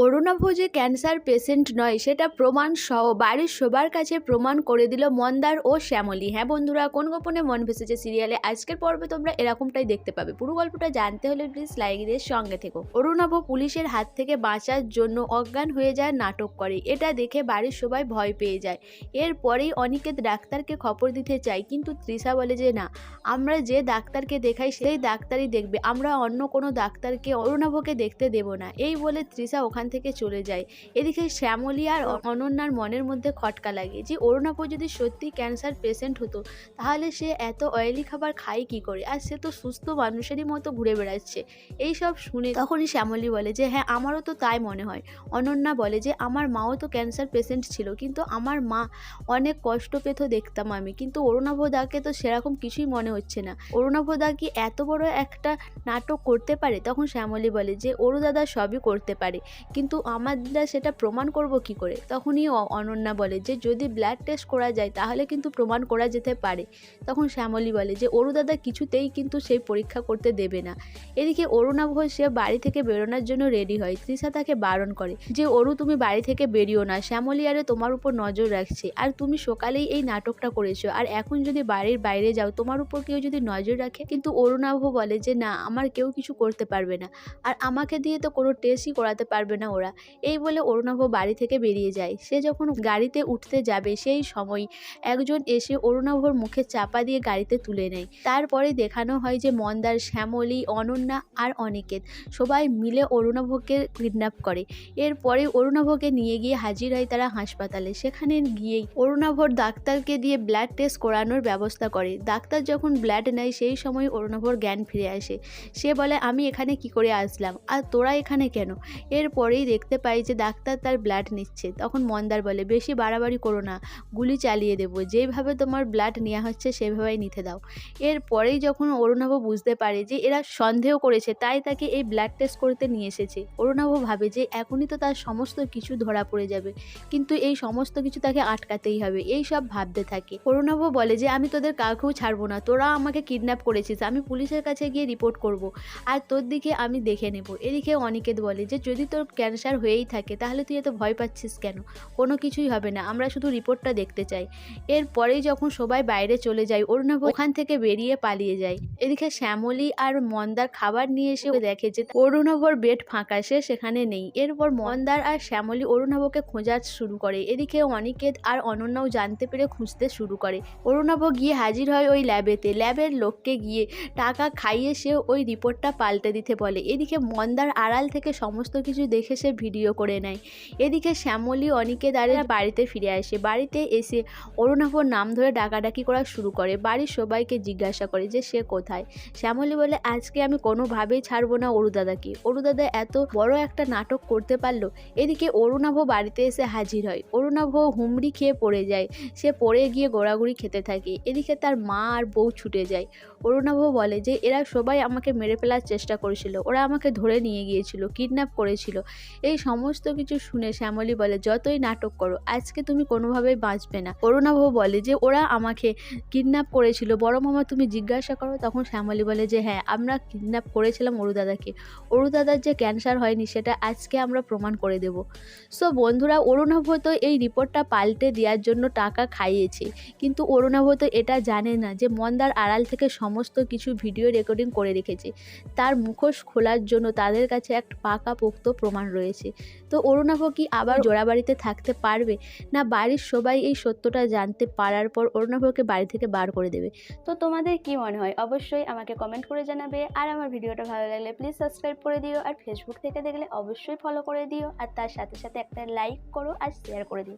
অরুণাভ যে cancer patient নয়, সেটা প্রমাণ সহ বাড়ির সবার কাছে প্রমাণ করে দিল মন্দার ও শ্যামলী। হ্যাঁ বন্ধুরা, কোন গোপনে মন ভেসেছে সিরিয়ালে? আজকের পর্বে তোমরা এরকমটাই দেখতে পাবে। পুরো গল্পটা জানতে হলে প্লিজ লাইকদের সঙ্গে থেকো। অরুণাভ পুলিশের হাত থেকে বাঁচার জন্য অজ্ঞান হয়ে যায়, নাটক করে। এটা দেখে বাড়ির সবাই ভয় পেয়ে যায়। এরপরেই অনিকেত ডাক্তারকে খবর দিতে চায়, কিন্তু তৃষা বলে যে, না, আমরা যে ডাক্তারকে দেখাই, সেই ডাক্তারই দেখবে। আমরা অন্য কোনো ডাক্তারকে, অরুণাভকে দেখতে দেব না। এই বলে তৃষা ওখান থেকে চলে যায়। এদিকে শ্যামলী আর অনন্যার মনের মধ্যে খটকা লাগে যে অরুণাভ যদি সত্যি ক্যান্সার পেশেন্ট হতো, তাহলে সে এত অয়েলি খাবার খায় কি করে? আর সে তো সুস্থ মানুষেরই মতো ঘুরে বেড়াচ্ছে। এই সব শুনে তখনই শ্যামলী বলে যে হ্যাঁ আমারও তো তাই মনে হয়। অনন্যা বলে যে, আমার মাও তো ক্যান্সার পেশেন্ট ছিল, কিন্তু আমার মা অনেক কষ্ট পেত দেখতাম আমি। কিন্তু অরুণাভ দাকে তো সেরকম কিছুই মনে হচ্ছে না। অরুণাভ দা কি এত বড় একটা নাটক করতে পারে? তখন শ্যামলী বলে যে, অরু দাদা সবই করতে পারে। কিন্তু আমরা সেটা প্রমাণ করব কি করে? তখনই অনন্যা বলে যে, যদি ব্লাড টেস্ট করা যায়, তাহলে কিন্তু প্রমাণ করা যেতে পারে। তখন শ্যামলী বলে যে, অরু দাদা কিছুতেই কিন্তু সেই পরীক্ষা করতে দেবে না। এদিকে অরুণা অরুণাভ সে বাড়ি থেকে বেরোনোর জন্য রেডি হয়। তৃষা তাকে বারণ করে যে, অরু, তুমি বাড়ি থেকে বেরিও না। শ্যামলী আরে তোমার উপর নজর রাখছে। আর তুমি সকালেই এই নাটকটা করেছ। আর এখন যদি বাড়ির বাইরে যাও, তোমার উপর কেউ যদি নজর রাখে? কিন্তু অরুণাভ বলে যে, না, আমার কেউ কিছু করতে পারবে না। আর আমাকে দিয়ে তো কোনো টেস্টই করাতে পারবে না। ওরা। এই বলে অরুণাভ বাড়ি থেকে বেরিয়ে যায়। সে যখন গাড়িতে উঠতে যাবে সেই সময় একজন এসে অরুণাভর মুখে চাপা দিয়ে গাড়িতে তুলে নেয়। তারপরে দেখানো হয় যে মন্দার শ্যামলী, অনন্যা আর অনিকেত সবাই মিলে অরুণাভকে কিডন্যাপ করে। এরপরে অরুণাভকে নিয়ে গিয়ে হাজির হয় তারা হাসপাতালে। সেখানে গিয়েই অরুণাভর ডাক্তারকে দিয়ে ব্লাড টেস্ট করানোর ব্যবস্থা করে। ডাক্তার যখন ব্লাড নেয় সেই সময় অরুণাভর জ্ঞান ফিরে আসে। সে বলে, আমি এখানে কি করে আসলাম? আর তোরা এখানে কেন? এরপরেই দেখতে পাই যে ডাক্তার তার ব্লাড নিচ্ছে। তখন মন্দার বলে, বেশি বাড়াবাড়ি করো না, গুলি চালিয়ে দেবো। যেভাবে তোমার ব্লাড নেওয়া হচ্ছে, সেভাবেই নিতে দাও। এর পরেই যখন অরুণাভ বুঝতে পারে যে এরা সন্দেহ করেছে, তাই তাকে এই ব্লাড টেস্ট করতে নিয়ে এসেছে। অরুণাভ ভাবে যে, এখনই তো তার সমস্ত কিছু ধরা পড়ে যাবে, কিন্তু এই সমস্ত কিছু তাকে আটকাতেই হবে। এই সব ভাবতে থাকে। অরুণাভ বলে যে, আমি তোদের কাউকেও ছাড়বো না, তোরা আমাকে কিডন্যাপ করেছিস, আমি পুলিশের কাছে গিয়ে রিপোর্ট করব, আর তোর দিকে আমি দেখে নেব। এদিকে অনিকেত বলে যে, যদি তোর ক্যান্সার হয়েই থাকে, তাহলে তুই এত ভয় পাচ্ছিস কেন? কোনো কিছুই হবে না, আমরা শুধু রিপোর্টটা দেখতে চাই। এরপরেই যখন সবাই বাইরে চলে যায়, অরুণাভ ওখান থেকে বেরিয়ে পালিয়ে যায়। এদিকে শ্যামলী আর মন্দার খাবার নিয়ে এসে দেখে যে অরুণাভর বেড ফাঁকা, সে সেখানে নেই। এরপর মন্দার আর শ্যামলী অরুণাভকে খোঁজা শুরু করে। এদিকে অনিকেত আর অনন্যাও জানতে পেরে খুঁজতে শুরু করে। অরুণাভ গিয়ে হাজির হয় ওই ল্যাবেতে। ল্যাবের লোককে গিয়ে টাকা খাইয়ে সে ওই রিপোর্টটা পাল্টে দিতে বলে। এদিকে মন্দার আড়াল থেকে সমস্ত কিছু দেখে সে ভিডিও করে নেয়। এদিকে শ্যামলী অনিকেত দাঁড়িয়ে বাড়িতে ফিরে আসে। বাড়িতে এসে অরুণাভর নাম ধরে ডাকাডাকি করা শুরু করে। বাড়ির সবাইকে জিজ্ঞাসা করে যে, সে কোথায়? শ্যামলী বলে, আজকে আমি কোনোভাবেই ছাড়বো না অরুদাদাকে অরুদাদা এত বড় একটা নাটক করতে পারল। এদিকে অরুণাভ বাড়িতে এসে হাজির হয়। অরুণাভ হুমড়ি খেয়ে পড়ে যায়। সে পড়ে গিয়ে গোড়াগুড়ি খেতে থাকে। এদিকে তার মা আর বউ ছুটে যায়। অরুণাভ বলে যে, এরা সবাই আমাকে মেরে ফেলার চেষ্টা করেছিল। ওরা আমাকে ধরে নিয়ে গিয়েছিল, কিডন্যাপ করেছিল। এই সমস্ত কিছু শুনে শ্যামলী বলে, যতই নাটক করো, আজকে তুমি কোনোভাবেই বাঁচবে না। অরুণাভ বলে যে, ওরা আমাকে কিডন্যাপ করেছিল। বড় মামা তুমি জিজ্ঞাসা করো। তখন শ্যামলী বলে যে হ্যাঁ আমরা কিডন্যাপ করেছিলাম অরুদাদাকে অরুদাদার যে ক্যান্সার হয়নি, সেটা আজকে আমরা প্রমাণ করে দেব। সো বন্ধুরা অরুণাভ তো এই রিপোর্টটা পাল্টে দেওয়ার জন্য টাকা খাইয়েছে। কিন্তু অরুণাভ তো এটা জানে না যে, মন্দার আড়াল থেকে সমস্ত কিছু ভিডিও রেকর্ডিং করে রেখেছে। তার মুখোশ খোলার জন্য তাদের কাছে একটা পাকা পোক্ত প্রমাণ রয়েছে। তো অরুণাভ কি আবার জোড়াবাড়িতে থাকতে পারবে? না বাড়ির সবাই এই সত্যটা জানতে পারার পর অরুণাভকে বাড়ি থেকে বার করে দেবে? তো তোমাদের কি মনে হয়? অবশ্যই আমাকে কমেন্ট করে জানাবে। আর আমার ভিডিওটা ভালো লাগলে প্লিজ সাবস্ক্রাইব করে দিও। আর ফেসবুক থেকে দেখলে অবশ্যই ফলো করে দিও। আর তার সাথে সাথে একটা লাইক করো আর শেয়ার করে দিও।